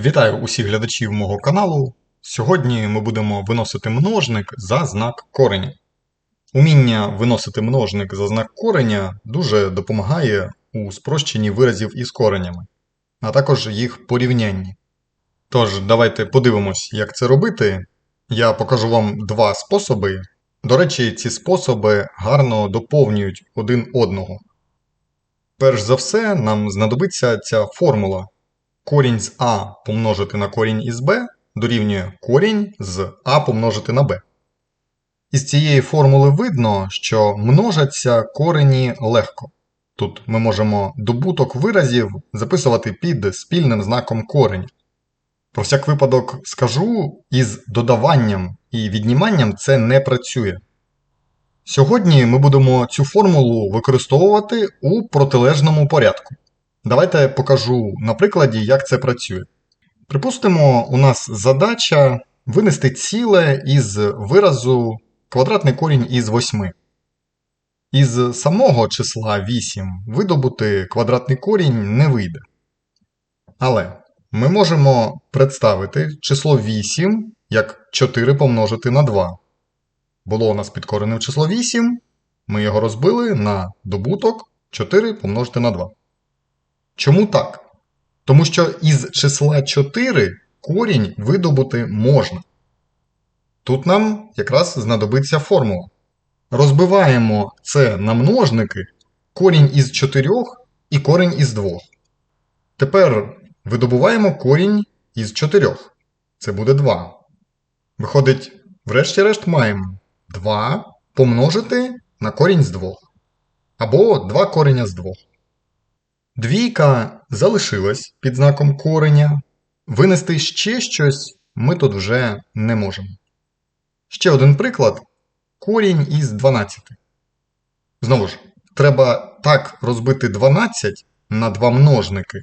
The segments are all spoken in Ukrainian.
Вітаю усіх глядачів мого каналу. Сьогодні ми будемо виносити множник за знак кореня. Уміння виносити множник за знак кореня дуже допомагає у спрощенні виразів із коренями, а також їх порівнянні. Тож, давайте подивимось, як це робити. Я покажу вам два способи. До речі, ці способи гарно доповнюють один одного. Перш за все, нам знадобиться ця формула. Корінь з А помножити на корінь із Б дорівнює корінь з А помножити на Б. Із цієї формули видно, що множаться корені легко. Тут ми можемо добуток виразів записувати під спільним знаком корень. Про всяк випадок скажу, із додаванням і відніманням це не працює. Сьогодні ми будемо цю формулу використовувати у протилежному порядку. Давайте покажу на прикладі, як це працює. Припустимо, у нас задача винести ціле із виразу квадратний корінь із 8. Із самого числа 8 видобути квадратний корінь не вийде. Але ми можемо представити число 8 як 4 помножити на 2. Було у нас підкореним число 8, ми його розбили на добуток 4 помножити на 2. Чому так? Тому що із числа 4 корінь видобути можна. Тут нам якраз знадобиться формула. Розбиваємо це на множники корінь із 4 і корінь із 2. Тепер видобуваємо корінь із 4. Це буде 2. Виходить, врешті-решт маємо 2 помножити на корінь з 2. Або 2 кореня з 2. Двійка залишилась під знаком кореня. Винести ще щось ми тут вже не можемо. Ще один приклад корінь із 12. Знову ж, треба так розбити 12 на два множники,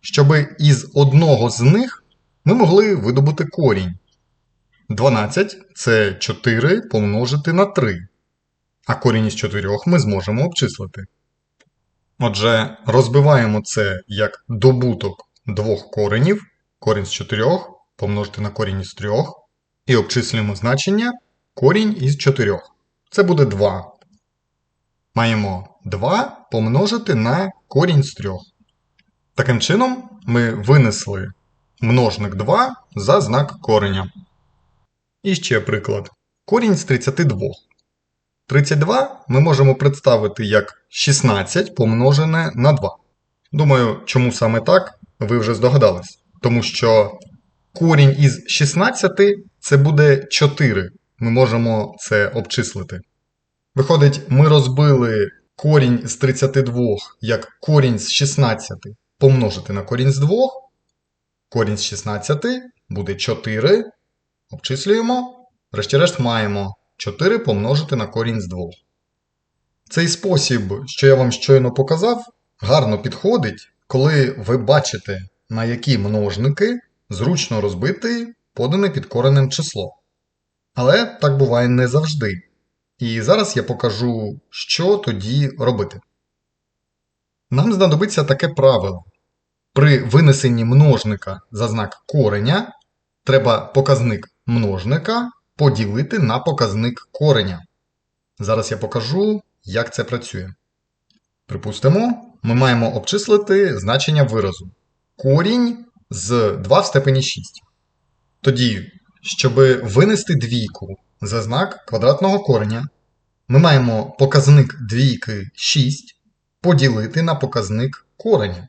щоб із одного з них ми могли видобути корінь. 12 це 4 помножити на 3, а корінь із 4 ми зможемо обчислити. Отже, розбиваємо це як добуток двох коренів, корінь з 4 помножити на корінь із 3, і обчислюємо значення корінь із 4. Це буде 2. Маємо 2 помножити на корінь з 3. Таким чином, ми винесли множник 2 за знак кореня. І ще приклад. Корінь з 32. 32 ми можемо представити як 16 помножене на 2. Думаю, чому саме так, ви вже здогадались. Тому що корінь із 16 це буде 4. Ми можемо це обчислити. Виходить, ми розбили корінь з 32 як корінь з 16 помножити на корінь з 2. Корінь з 16 буде 4. Обчислюємо. Врешті-решт маємо 4 помножити на корінь з 2. Цей спосіб, що я вам щойно показав, гарно підходить, коли ви бачите, на які множники зручно розбити подане підкореним число. Але так буває не завжди. І зараз я покажу, що тоді робити. Нам знадобиться таке правило. При винесенні множника за знак кореня треба показник множника поділити на показник кореня. Зараз я покажу, як це працює. Припустимо, ми маємо обчислити значення виразу. Корінь з 2 в степені 6. Тоді, щоб винести двійку за знак квадратного кореня, ми маємо показник двійки 6 поділити на показник кореня.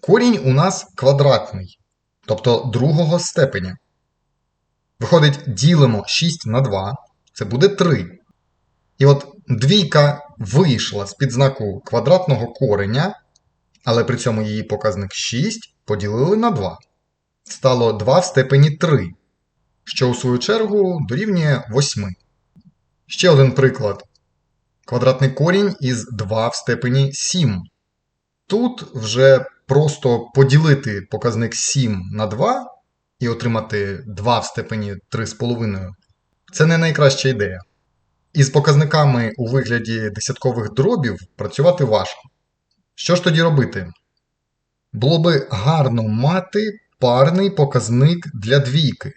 Корінь у нас квадратний, тобто другого степеня. Виходить, ділимо 6 на 2, це буде 3. І от двійка вийшла з під знаку квадратного кореня, але при цьому її показник 6 поділили на 2. Стало 2 в степені 3, що у свою чергу дорівнює 8. Ще один приклад. Квадратний корінь із 2 в степені 7. Тут вже просто поділити показник 7 на 2 і отримати 2 в степені 3,5 це не найкраща ідея. Із показниками у вигляді десяткових дробів працювати важко. Що ж тоді робити? Було би гарно мати парний показник для двійки,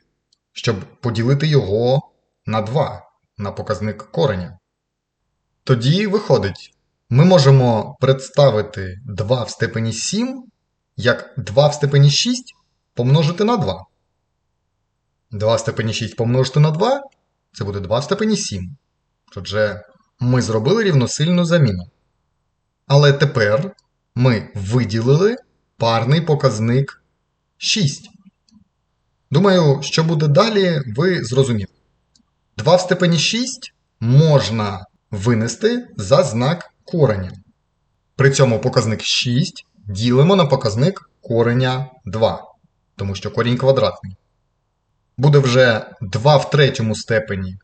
щоб поділити його на 2, на показник кореня. Тоді виходить, ми можемо представити 2 в степені 7 як 2 в степені 6 помножити на 2. 2 в степені 6 помножити на 2 це буде 2 в степені 7. Отже, ми зробили рівносильну заміну. Але тепер ми виділили парний показник 6. Думаю, що буде далі, ви зрозуміли. 2 в степені 6 можна винести за знак кореня. При цьому показник 6 ділимо на показник кореня 2, тому що корінь квадратний. Буде вже 2 в третьому степені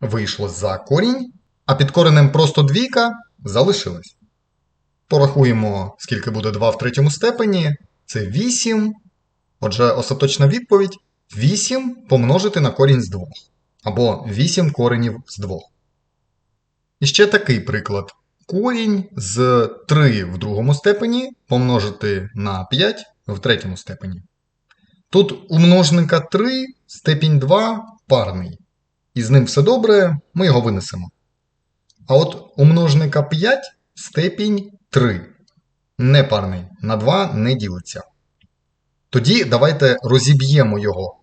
вийшло за корінь, а під коренем просто двійка залишилась. Порахуємо, скільки буде 2 в третьому степені. Це 8. Отже, остаточна відповідь 8 помножити на корінь з 2. Або 8 коренів з 2. І ще такий приклад. Корінь з 3 в другому степені помножити на 5 в третьому степені. Тут у множника 3 степінь 2 парний. І з ним все добре, ми його винесемо. А от у множника 5 степінь 3. Непарний. На 2 не ділиться. Тоді давайте розіб'ємо його.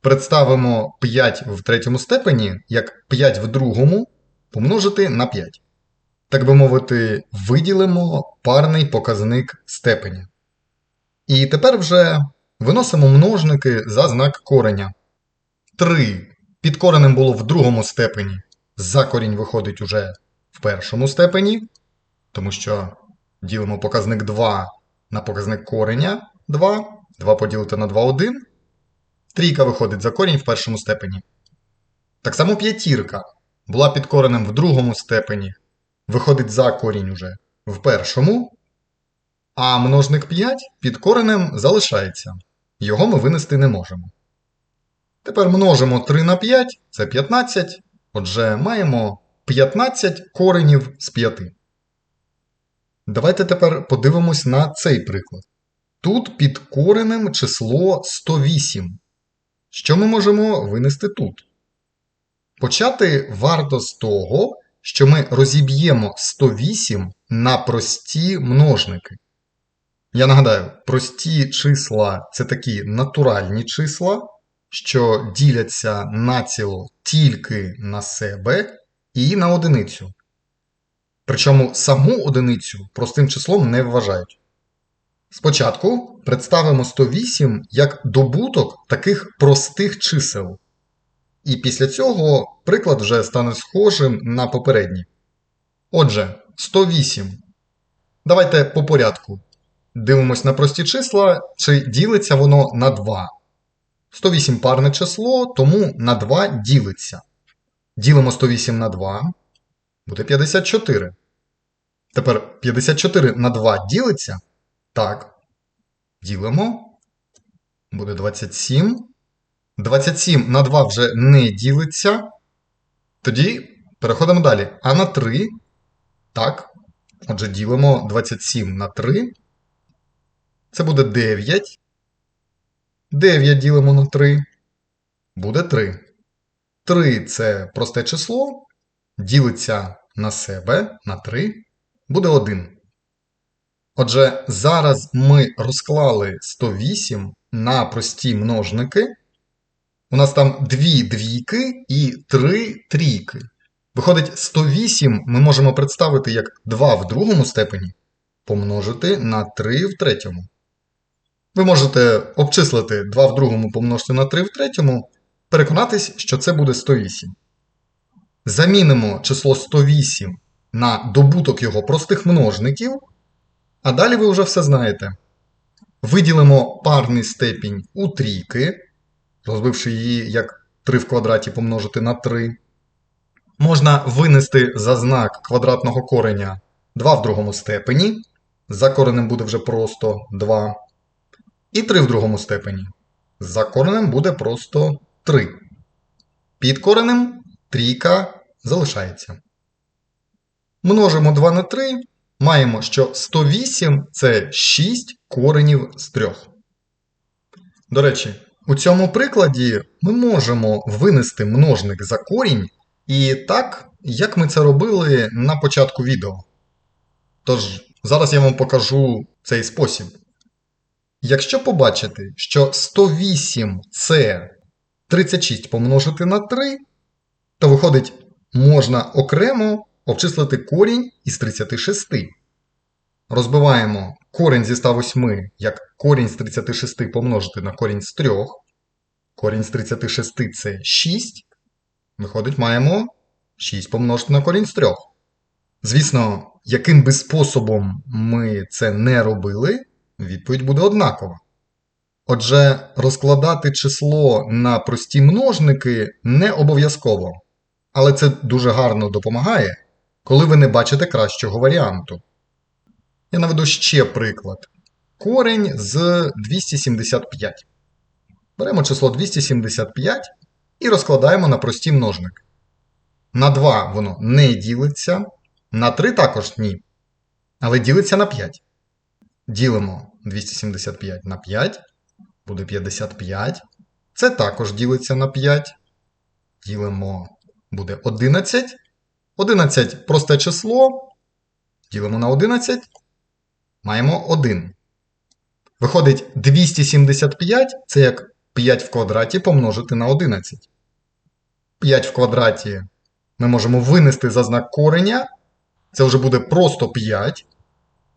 Представимо 5 в третьому степені як 5 в другому помножити на 5. Так би мовити, виділимо парний показник степені. І тепер вже виносимо множники за знак кореня. 3 під коренем було в другому степені. За корінь виходить уже в першому степені, тому що ділимо показник 2 на показник кореня 2. 2 поділити на 2 1. Трійка виходить за корінь в першому степені. Так само п'ятірка була під коренем в другому степені. Виходить за корінь уже в першому. А множник 5 під коренем залишається. Його ми винести не можемо. Тепер множимо 3 на 5, це 15. Отже, маємо 15 коренів з 5. Давайте тепер подивимось на цей приклад. Тут під коренем число 108. Що ми можемо винести тут? Почати варто з того, що ми розіб'ємо 108 на прості множники. Я нагадаю, прості числа це такі натуральні числа, що діляться націло тільки на себе і на одиницю. Причому саму одиницю простим числом не вважають. Спочатку представимо 108 як добуток таких простих чисел. І після цього приклад вже стане схожим на попередній. Отже, 108. Давайте по порядку. Дивимось на прості числа, чи ділиться воно на 2. 108 парне число, тому на 2 ділиться. Ділимо 108 на 2. Буде 54. Тепер 54 на 2 ділиться. Так. Ділимо. Буде 27. 27 на 2 вже не ділиться. Тоді переходимо далі. А на 3. Так. Отже, ділимо 27 на 3. Це буде 9. 9 ділимо на 3. Буде 3. 3 це просте число. Ділиться на себе на 3. Буде 1. Отже, зараз ми розклали 108 на прості множники. У нас там 2 двійки і 3 трійки. Виходить, 108 ми можемо представити як 2 в другому степені помножити на 3 в третьому. Ви можете обчислити 2 в другому помножити на 3 в третьому, переконатись, що це буде 108. Замінимо число 108 на добуток його простих множників. А далі ви вже все знаєте. Виділимо парний степінь у трійки, розбивши її як 3 в квадраті помножити на 3. Можна винести за знак квадратного кореня 2 в другому степені. За коренем буде вже просто 2. І 3 в другому степені. За коренем буде просто 3. Під коренем трійка залишається. Множимо 2 на 3. Маємо, що 108 це 6 коренів з 3. До речі, у цьому прикладі ми можемо винести множник за корінь і так, як ми це робили на початку відео. Тож, зараз я вам покажу цей спосіб. Якщо побачити, що 108 це 36 помножити на 3, то виходить, можна окремо обчислити корінь із 36. Розбиваємо корінь зі 108 як корінь з 36 помножити на корінь з 3. Корінь з 36 це 6. Виходить, маємо 6 помножити на корінь з 3. Звісно, яким би способом ми це не робили, відповідь буде однакова. Отже, розкладати число на прості множники не обов'язково. Але це дуже гарно допомагає, коли ви не бачите кращого варіанту. Я наведу ще приклад. Корень з 275. Беремо число 275 і розкладаємо на прості множники. На 2 воно не ділиться, на 3 також ні. Але ділиться на 5. Ділимо 275 на 5, буде 55. Це також ділиться на 5. Ділимо буде 11. 11 просте число. Ділимо на 11. Маємо 1. Виходить, 275 це як 5 в квадраті помножити на 11. 5 в квадраті ми можемо винести за знак кореня. Це вже буде просто 5.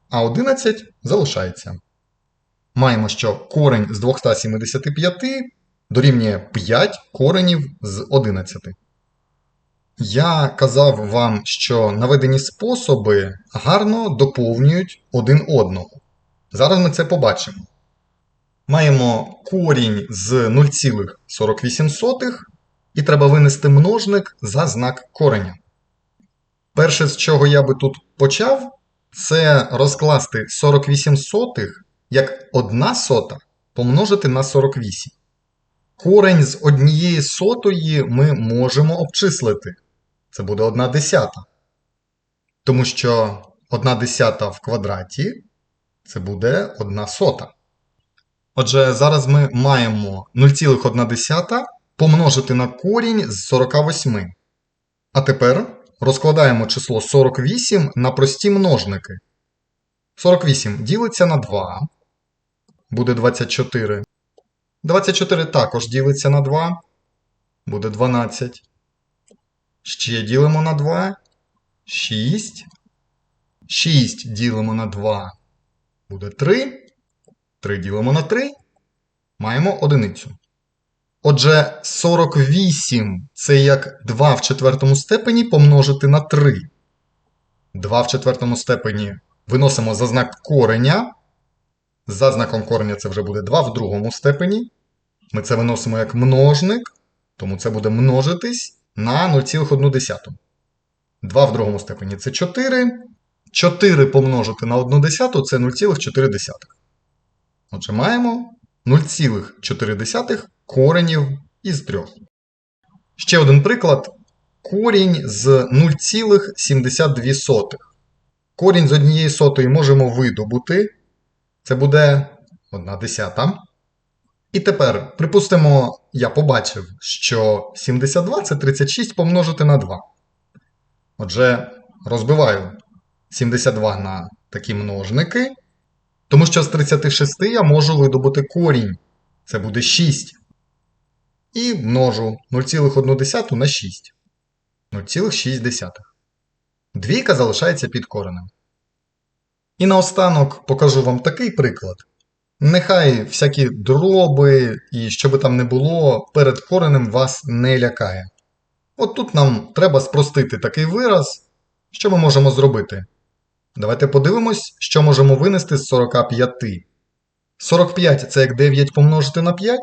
А 11 залишається. Маємо, що корень з 275 дорівнює 5 коренів з 11. Я казав вам, що наведені способи гарно доповнюють один одного. Зараз ми це побачимо. Маємо корінь з 0,48 і треба винести множник за знак кореня. Перше, з чого я би тут почав, це розкласти 48 сотих як 1 сота помножити на 48. Корень з однієї сотої ми можемо обчислити. Це буде 1 десята. Тому що 1 десята в квадраті це буде 1 сота. Отже, зараз ми маємо 0,1 помножити на корінь з 48. А тепер розкладаємо число 48 на прості множники. 48 ділиться на 2. Буде 24. 24 також ділиться на 2. Буде 12. Ще ділимо на 2. 6. 6 ділимо на 2. Буде 3. 3 ділимо на 3. Маємо одиницю. Отже, 48 це як 2 в четвертому степені помножити на 3. 2 в четвертому степені виносимо за знак кореня. За знаком кореня це вже буде 2 в другому степені. Ми це виносимо як множник, тому це буде множитись на 0,1. 2 в другому степені це 4. 4 помножити на 1 десяту це 0,4. Отже, маємо 0,4 коренів із 3. Ще один приклад. Корінь з 0,72. Корінь з однієї сотої можемо видобути. Це буде 1 десята. І тепер, припустимо, я побачив, що 72 це 36 помножити на 2. Отже, розбиваю 72 на такі множники. Тому що з 36 я можу видобути корінь. Це буде 6. І множу 0,1 на 6. 0,6. Двійка залишається під коренем. І наостанок покажу вам такий приклад. Нехай всякі дроби і що би там не було, перед коренем вас не лякає. От тут нам треба спростити такий вираз, що ми можемо зробити. Давайте подивимось, що можемо винести з 45. 45 це як 9 помножити на 5,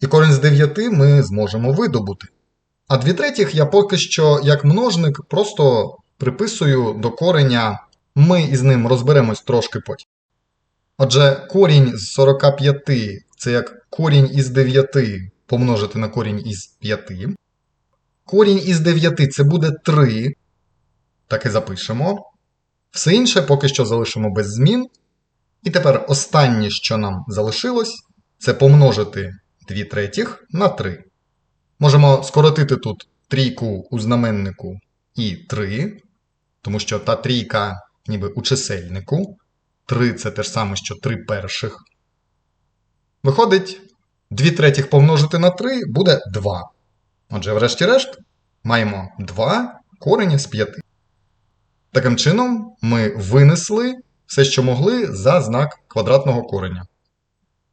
і корінь з 9 ми зможемо видобути. А 2 третіх я поки що, як множник, просто приписую до кореня, ми із ним розберемось трошки потім. Отже, корінь з 45 це як корінь із 9 помножити на корінь із 5. Корінь із 9 це буде 3. Так і запишемо. Все інше поки що залишимо без змін. І тепер останнє, що нам залишилось, це помножити 2 третіх на 3. Можемо скоротити тут трійку у знаменнику і 3, тому що та трійка ніби у чисельнику. 3 це те ж саме, що 3 перших. Виходить, 2 третіх помножити на 3 буде 2. Отже, врешті-решт, маємо 2 корені з 5. Таким чином, ми винесли все, що могли, за знак квадратного кореня.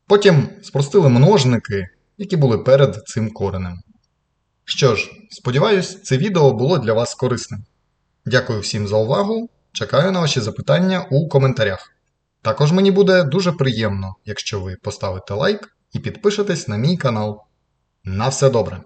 Потім спростили множники, які були перед цим коренем. Що ж, сподіваюсь, це відео було для вас корисним. Дякую всім за увагу. Чекаю на ваші запитання у коментарях. Також мені буде дуже приємно, якщо ви поставите лайк і підпишетесь на мій канал. На все добре!